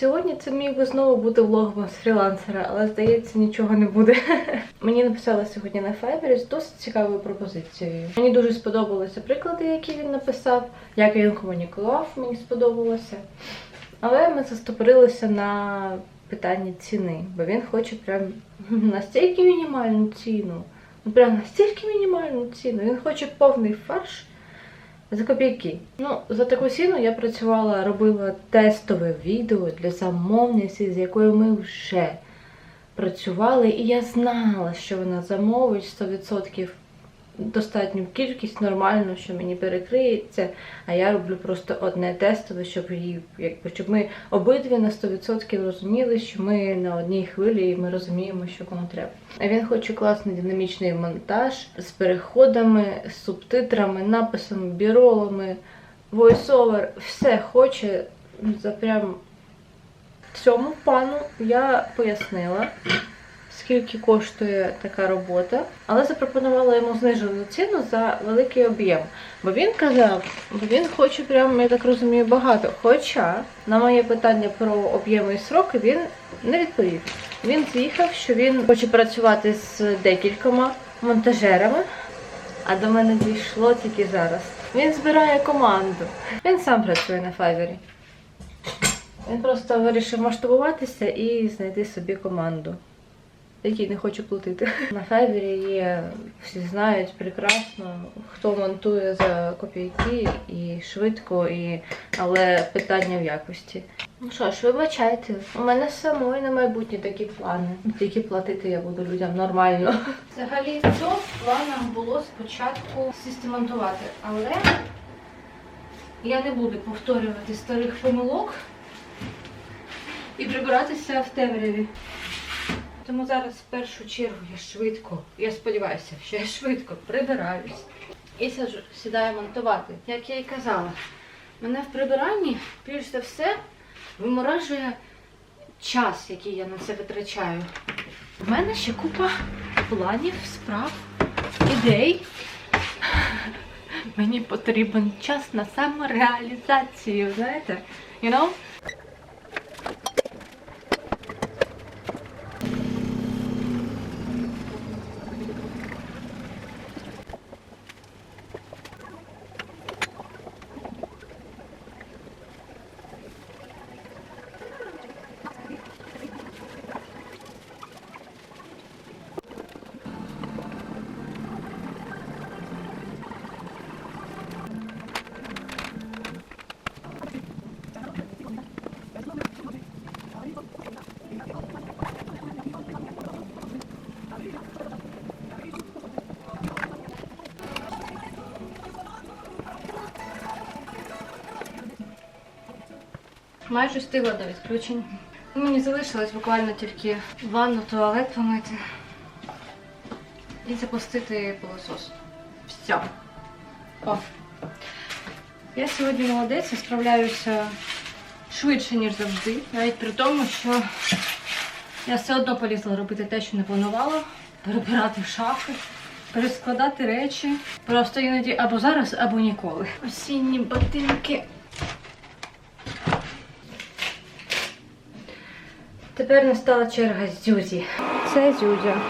Сьогодні це міг би знову бути влогом з фрілансера, але здається, нічого не буде. Мені написали сьогодні на Fiverr з досить цікавою пропозицією. Мені дуже сподобалися приклади, які він написав, як він комунікував, мені сподобалося. Але ми застопорилися на питанні ціни, бо він хоче прям настільки мінімальну ціну. Ну прям настільки мінімальну ціну. Він хоче повний фарш за копійки. Ну, за таку ціну я працювала, робила тестове відео для замовниці, з якою ми вже працювали, і я знала, що вона замовить 100% достатню кількість, нормально, що мені перекриється. А я роблю просто одне тестове, щоб її, якби щоб ми обидві на 100% розуміли, що ми на одній хвилі і ми розуміємо, що кому треба. А він хоче класний динамічний монтаж з переходами, з субтитрами, написами, біролами, войсовер, все хоче за прям цьому пану я пояснила, скільки коштує така робота, але запропонувала йому знижену ціну за великий об'єм. Бо він казав, бо він хоче прям, я так розумію, багато. Хоча на моє питання про об'єми і сроки він не відповів. Він з'їхав, що він хоче працювати з декількома монтажерами, а до мене дійшло тільки зараз. Він збирає команду. Він сам працює на файвері. Він просто вирішив масштабуватися і знайти собі команду, якій не хоче платити. На Файвері є, всі знають прекрасно, хто монтує за копійки і швидко, і... але питання в якості. Ну що ж, вибачайте, у мене самої на майбутнє такі плани. Тільки платити я буду людям нормально. Взагалі, що в планах було спочатку системантувати, але я не буду повторювати старих помилок і прибиратися в темряві. Тому зараз в першу чергу я швидко, я сподіваюся, що я швидко прибираюсь і саджу, сідаю монтувати. Як я і казала, мене в прибиранні більш за все виморажує час, який я на це витрачаю. У мене ще купа планів, справ, ідей. Мені потрібен час на самореалізацію, знаєте? You know? Майже встигла до відключень. Мені залишилось буквально тільки ванну, туалет помити і запустити пилосос. Все. О. Я сьогодні молодець, я справляюся швидше, ніж завжди. Навіть при тому, що я все одно полізла робити те, що не планувала. Перебирати шафи, перескладати речі. Просто іноді або зараз, або ніколи. Осінні ботинки. Тепер настала черга Зюзі. Це Зюзя.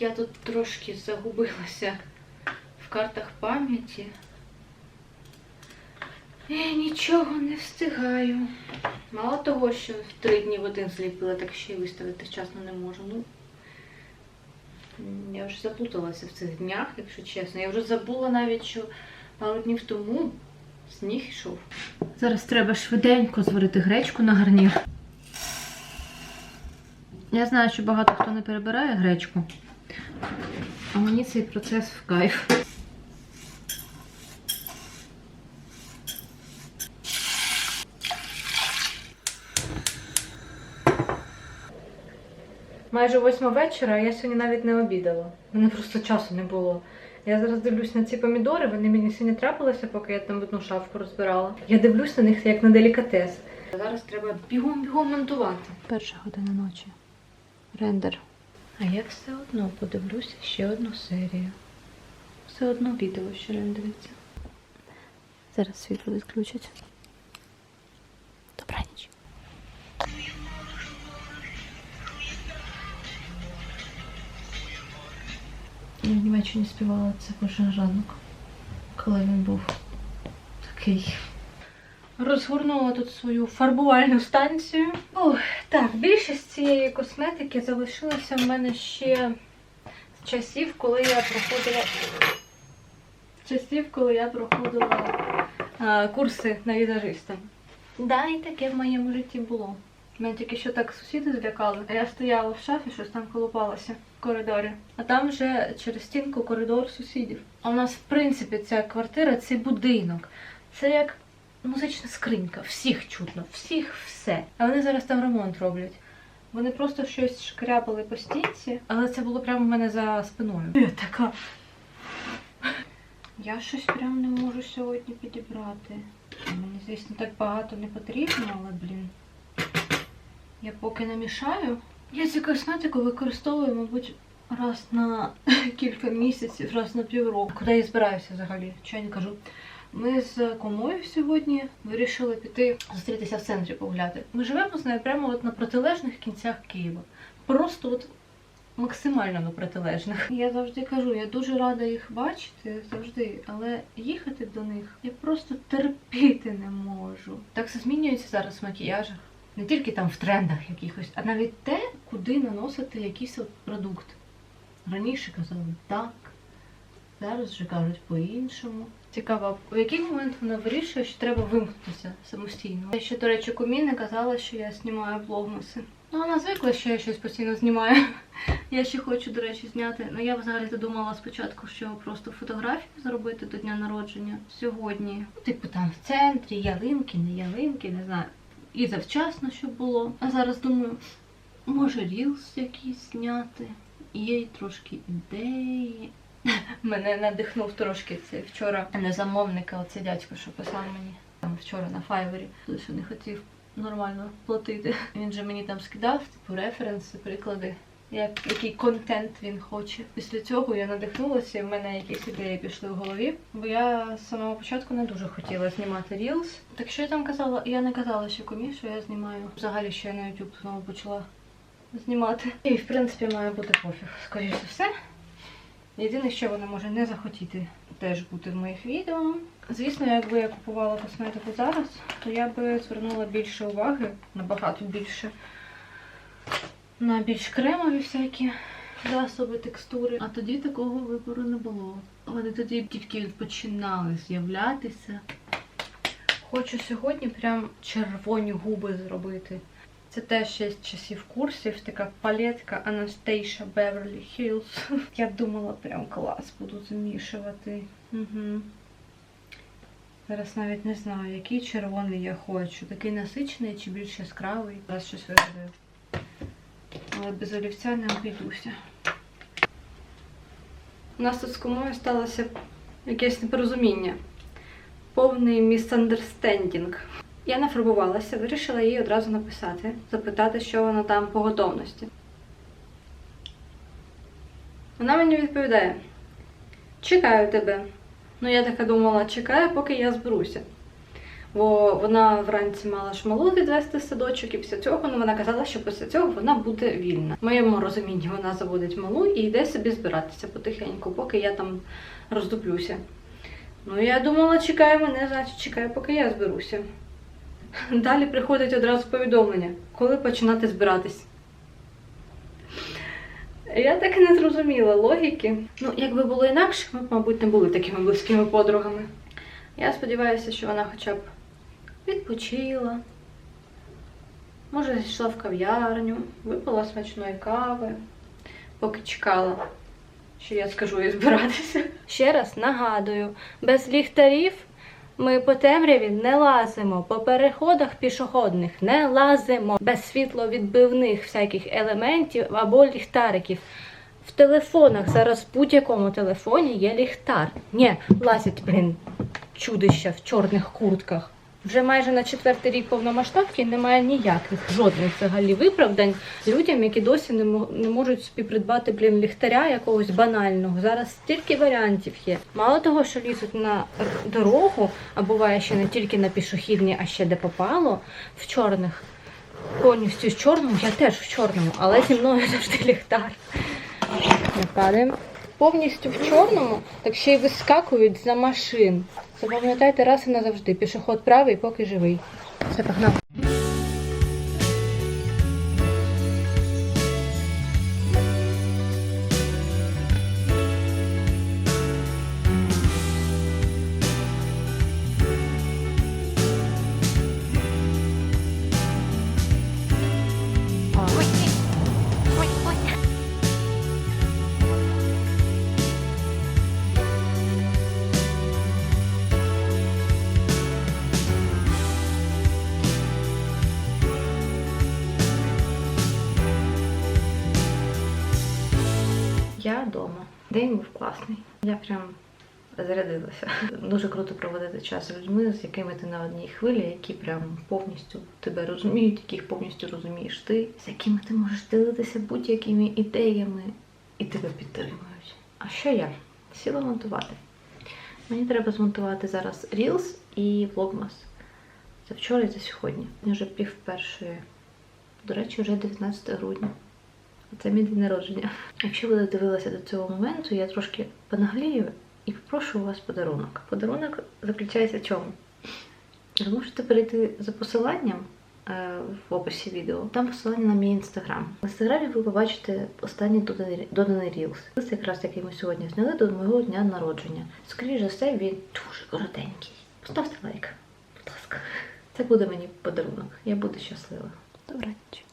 Я тут трошки загубилася в картах пам'яті. І нічого не встигаю. Мало того, що в три дні в один зліпила, так ще й виставити вчасно не можу. Ну, я вже заплуталася в цих днях, якщо чесно. Я вже забула навіть, що пару днів тому сніг йшов. Зараз треба швиденько зварити гречку на гарнір. Я знаю, що багато хто не перебирає гречку, а мені цей процес в кайф. Майже восьма вечора, а я сьогодні навіть не обідала. У мене просто часу не було. Я зараз дивлюсь на ці помідори, вони мені сьогодні трапилися, поки я там одну шафку розбирала. Я дивлюсь на них як на делікатес. Зараз треба бігом-бігом монтувати. Перша година ночі рендер. А я все одно подивлюся ще одну серію. Все одно відео ще рендериться. Зараз світло відключать. Добраніч. Я в Німеччині співала це кожен ранок, коли він був такий. Розгорнула тут свою фарбувальну станцію. Так, більшість цієї косметики залишилася в мене ще з часів, коли я проходила. Часів, коли я проходила курси на візажиста. Да, і таке в моєму житті було. Мене тільки що так сусіди злякали. А я стояла в шафі, щось там колупалася в коридорі. А там вже через стінку коридор сусідів. А у нас, в принципі, ця квартира це будинок. Це як музична скринька. Всіх чутно, всіх все. А вони зараз там ремонт роблять. Вони просто щось шкрябали по стінці, але це було прямо в мене за спиною. Я така. Я щось прям не можу сьогодні підібрати. Мені, звісно, так багато не потрібно, але, блін. Я поки намішаю. Я цю косметику використовую, мабуть, раз на кілька місяців, раз на півроку. Куди я збираюся взагалі? Що я не кажу? Ми з комою сьогодні вирішили піти зустрітися в центрі погуляти. Ми живемо з нею прямо от на протилежних кінцях Києва. Просто от максимально на протилежних. Я завжди кажу, я дуже рада їх бачити завжди, але їхати до них я просто терпіти не можу. Так все змінюється зараз в макіяжах. Не тільки там в трендах якихось, а навіть те, куди наносити якийсь от продукт. Раніше казали так, зараз вже кажуть по-іншому. Цікаво, в який момент вона вирішує, що треба вимкнутися самостійно. Я ще, до речі, комі не казала, що я знімаю блогмаси. Ну, вона звикла, що я щось постійно знімаю. Я ще хочу, до речі, зняти. Ну, я взагалі думала спочатку, що просто фотографію зробити до дня народження сьогодні. Ну, Типу там в центрі, ялинки, не ялинки, не знаю. І завчасно, щоб було. А зараз думаю, може рілс якийсь зняти. Є трошки ідеї. Мене надихнув трошки цей вчора не замовника, оцей дядько, що писав мені там вчора на файвері, що не хотів нормально платити. Він же мені там скидав, типу, референси, приклади, як, який контент він хоче. Після цього я надихнулася, і в мене якісь ідеї пішли в голові. Бо я з самого початку не дуже хотіла знімати Reels. Так що я там казала? Я не казала ще комі, що я знімаю. Взагалі, що я на YouTube знову почала знімати. І в принципі має бути пофіг. Скоріше все. Єдине, що вона може не захотіти теж бути в моїх відео. Звісно, якби я купувала косметику зараз, то я би звернула більше уваги, набагато більше, на більш кремові всякі засоби, текстури. А тоді такого вибору не було. Вони тоді тільки починали з'являтися. Хочу сьогодні прям червоні губи зробити. Це теж ще з часів курсів, така палетка Anastasia Beverly Hills. Я думала, прям клас буду замішувати. Угу. Зараз навіть не знаю, який червоний я хочу. Такий насичений чи більш яскравий. Зараз щось вигадаю. Але без олівця не обійдуся. У нас тут з комою сталося якесь непорозуміння. Повний місандерстендінг. Я нафарбувалася, вирішила їй одразу написати, запитати, що вона там по готовності. Вона мені відповідає: Чекаю тебе. Ну, я така думала, чекаю, поки я зберуся. Бо вона вранці мала ж малу відвести садочок, і після цього ну, вона казала, що після цього вона буде вільна. В моєму розумінні вона заводить малу і йде собі збиратися потихеньку, поки я там роздуплюся. Ну, я думала, чекає мене, значить чекає, поки я зберуся. Далі приходить одразу повідомлення, коли починати збиратись. Я так і не зрозуміла логіки. Ну, якби було інакше, ми б, мабуть, не були такими близькими подругами. Я сподіваюся, що вона хоча б відпочила. Може, зійшла в кав'ярню, випила смачної кави, поки чекала, що я скажу їй збиратися. Ще раз нагадую, без ліхтарів ми по темряві не лазимо, по переходах пішохідних не лазимо, без світловідбивних всяких елементів або ліхтариків. В телефонах зараз в будь-якому телефоні є ліхтар. Ні, лазять, блін, чудища в чорних куртках. Вже майже на четвертий рік повномасштабки немає ніяких жодних взагалі виправдань людям, які досі не, не можуть собі придбати блін ліхтаря якогось банального. Зараз стільки варіантів є. Мало того, що лізуть на дорогу, а буває ще не тільки на пішохідні, а ще де попало в чорних. Повністю з чорному, я теж в чорному, але зі мною завжди ліхтар. Падаємо. Повністю в чорному, так ще й вискакують за машин. Запам'ятайте раз і назавжди. Пішоход правий, поки живий. Все, погнали. День був класний. Я прям зарядилася. Дуже круто проводити час з людьми, з якими ти на одній хвилі, які прям повністю тебе розуміють, яких повністю розумієш ти, з якими ти можеш ділитися будь-якими ідеями і тебе підтримують. А що я? Сіла монтувати. Мені треба змонтувати зараз Reels і Vlogmas. Це вчора і це сьогодні. Вже пів першої. До речі, вже 19 грудня. Це мій день народження. Якщо ви дивилися до цього моменту, я трошки понаглію і попрошу у вас подарунок. Подарунок заключається в чому? Ви можете перейти за посиланням е, в описі відео. Там посилання на мій інстаграм. В інстаграмі ви побачите останній доданий рілс. Це якраз який ми сьогодні зняли до мого дня народження. Скоріше за все, він дуже коротенький. Поставте лайк, будь ласка. Це буде мені подарунок. Я буду щаслива. Добраніч.